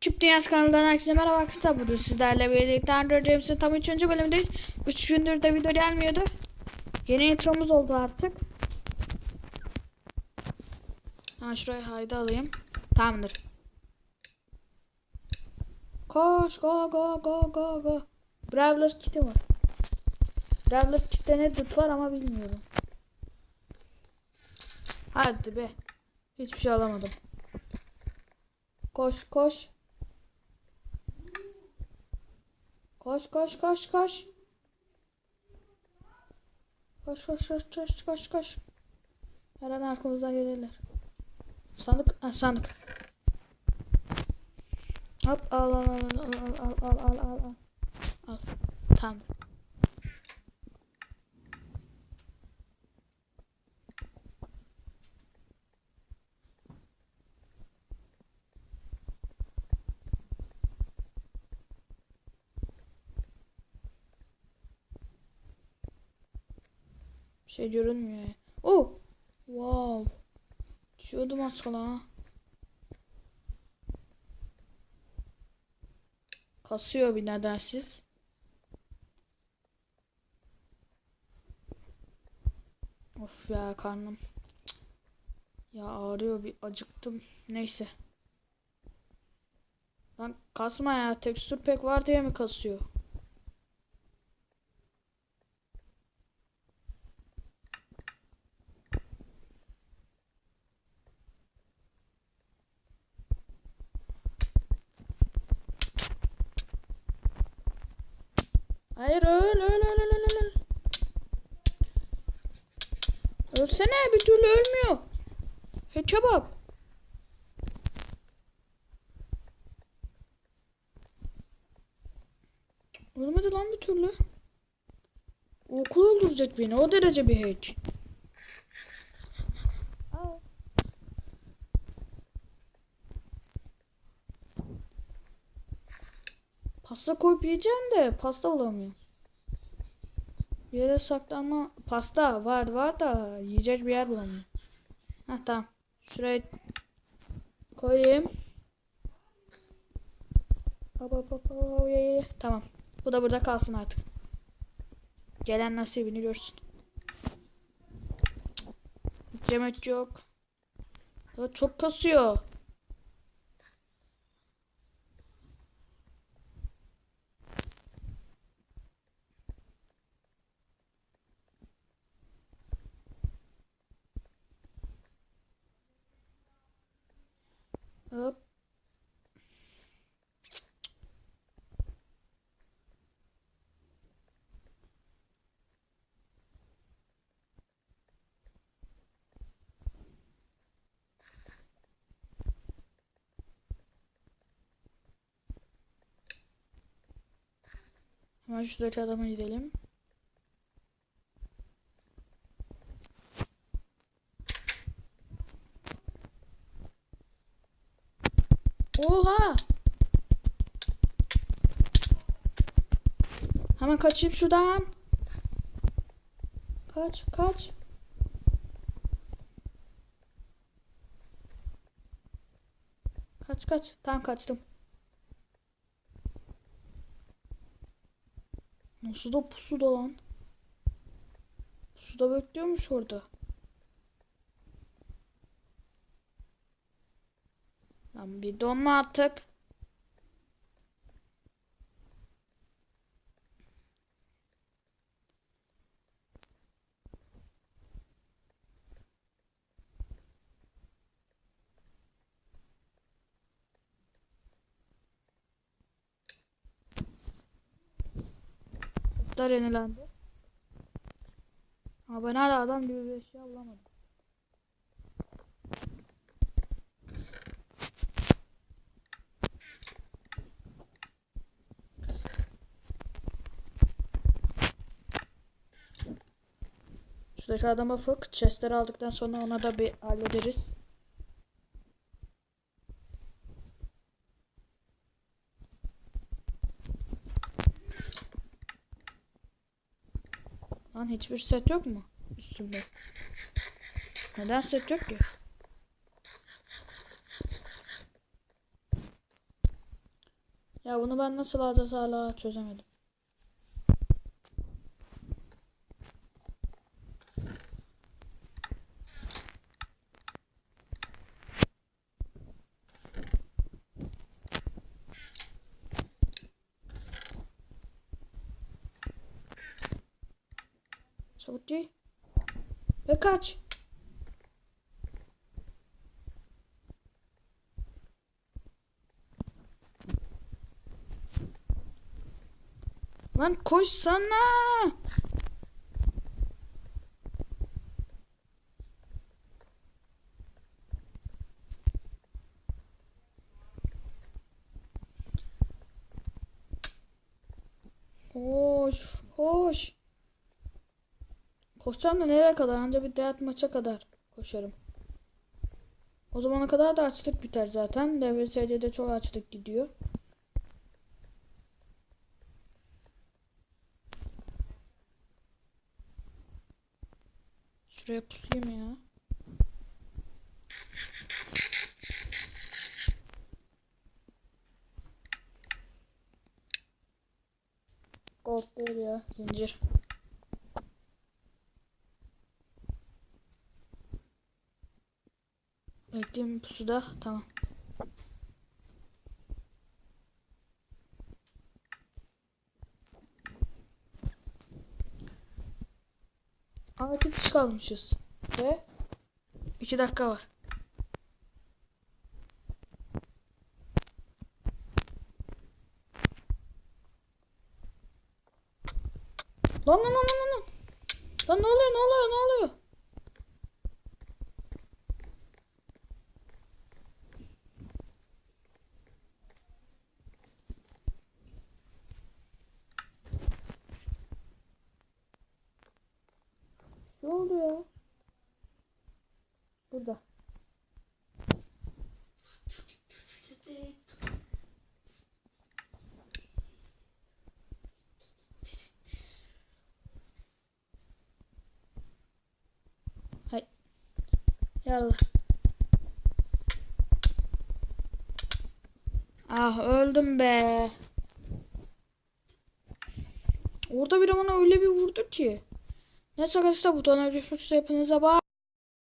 Küp Dünyası kanalından herkese merhaba arkadaşlar. Bugün sizlerle birlikte Android James'in tam 3. bölümündeyiz. 3 gündür de video gelmiyordu. Yeni intromuz oldu artık. Ha şuraya hayda alayım. Tamamdır. Koş go go go go go. Brawler kiti var. Brawler kitte ne dut var ama bilmiyorum. Hadi be. Hiçbir şey alamadım. Koş koş. Koş koş koş koş. Koş koş koş koş koş koş. Her an arkamızdan gelirler. Sandık, ha, sandık. Hop al al al al al al al al al al. Tamam. Bir şey görünmüyor. Oh! Wow. Düşüyordum az kala ha. Kasıyor bir nedensiz. Of ya karnım. Ya ağrıyor bir acıktım. Neyse. Lan kasma ya. Tekstür pek var diye mi kasıyor? Hayır öl öl öl öl öl öl. Ölsene bir türlü ölmüyor. Heçe bak. Ölmedi lan bir türlü. Okul öldürecek beni. O derece bir hack. Pasta koyup yiyeceğim de pasta bulamıyorum. Bir yere saklanma. Pasta var var da yiyecek bir yer bulamıyorum. Heh tamam. Şuraya koyayım. Tamam. Bu da burada kalsın artık. Gelen nasibini görsün. Yemek yok. Çok kasıyor. Hop. Hemen şuradaki adama gidelim. Oha! Hemen kaçayım şuradan. Kaç, kaç. Kaç, kaç. Tamam kaçtım. Nasıl da pusu da lan. Pusu da bekliyormuş orada. Lan bir donma artık. Kızlar yenilendi. Ama ben hala adam gibi bir eşya üstüne şu adama fık. Chestleri aldıktan sonra ona da bir hallederiz. Lan hiçbir set yok mu üstümde? Neden set yok ki? Ya bunu ben nasıl alacağız hala çözemedim. Çabuk değil. Ve kaç. Lan koş sana. Koş, koş. Koşacağım da nereye kadar? Anca bir dert maça kadar koşarım. O zamana kadar da açlık biter zaten. DVSC'de çok açlık gidiyor. Şuraya pusayım ya. Gold ya. Zincir. Bekleyeyim pusuda. Tamam. Kişi kalmışız. Ve iki dakika var. Lan lan lan lan lan. Lan ne oluyor ne oluyor ne oluyor? Ne oldu ya? Burada. Hay. Yallah. Ah öldüm be. Orada biri bana öyle bir vurdu ki. Neyse arkadaşlar butona bir hepinize bak.